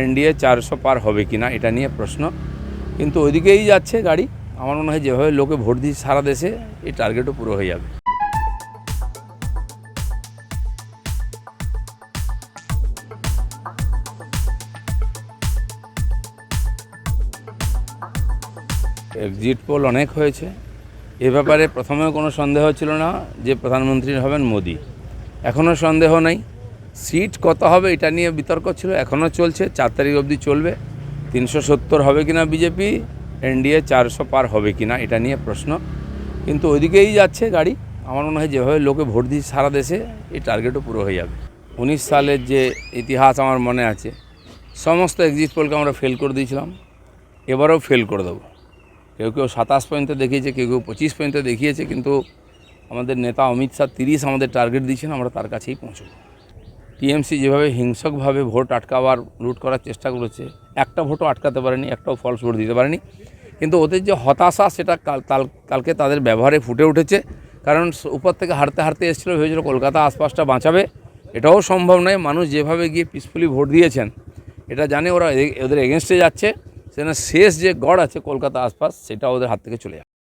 NDA চারশো পার হবে কি না, এটা নিয়ে প্রশ্ন। কিন্তু ওইদিকেই যাচ্ছে গাড়ি। আমার মনে হয় যেভাবে লোকে ভোট দিচ্ছে সারা দেশে, এই টার্গেটও পুরো হয়ে যাবে। এক্সিট পোল অনেক হয়েছে। এ ব্যাপারে প্রথমেও কোনো সন্দেহ ছিল না যে প্রধানমন্ত্রী হবেন মোদি। এখনও সন্দেহ নেই। সিট কত হবে এটা নিয়ে বিতর্ক ছিল, এখনও চলছে, চার তারিখ অবধি চলবে। তিনশো সত্তর হবে কি না বিজেপি, এনডিএ চারশো পার হবে কি না এটা নিয়ে প্রশ্ন। কিন্তু ওইদিকেই যাচ্ছে গাড়ি, আমার মনে হয় যেভাবে লোকে ভোট দিচ্ছে সারা দেশে, এই টার্গেটও পুরো হয়ে যাবে। উনিশ সালের যে ইতিহাস আমার মনে আছে, সমস্ত এক্সিট পোলকে আমরা ফেল করে দিয়েছিলাম, এবারেও ফেল করে দেবো। কেউ কেউ সাতাশ পর্যন্ত দেখিয়েছে, কেউ কেউ পঁচিশ পর্যন্ত দেখিয়েছে, কিন্তু আমাদের নেতা অমিত শাহ তিরিশ আমাদের টার্গেট দিয়েছেন, আমরা তার কাছেই পৌঁছব। টিএমসি যেভাবে হিংসকভাবে ভোট আটকাবার, লুট করার চেষ্টা করেছে, একটা ভোটও আটকাতে পারেনি, একটাও ফলস ভোট দিতে পারেনি। কিন্তু ওদের যে হতাশা, সেটা কাল, কাল- কালকে তাদের ব্যবহারে ফুটে উঠেছে। কারণ উপর থেকে হারতে হারতে এসেছিল, ভেবেছিল কলকাতা আশপাশটা বাঁচাবে। এটাও সম্ভব নয়, মানুষ যেভাবে গিয়ে পিসফুলি ভোট দিয়েছেন, এটা জানে ওরা ওদের এগেনস্টে যাচ্ছে। সেখানে শেষ যে গড় আছে কলকাতা আশপাশ, সেটা ওদের হাত থেকে চলে যাবে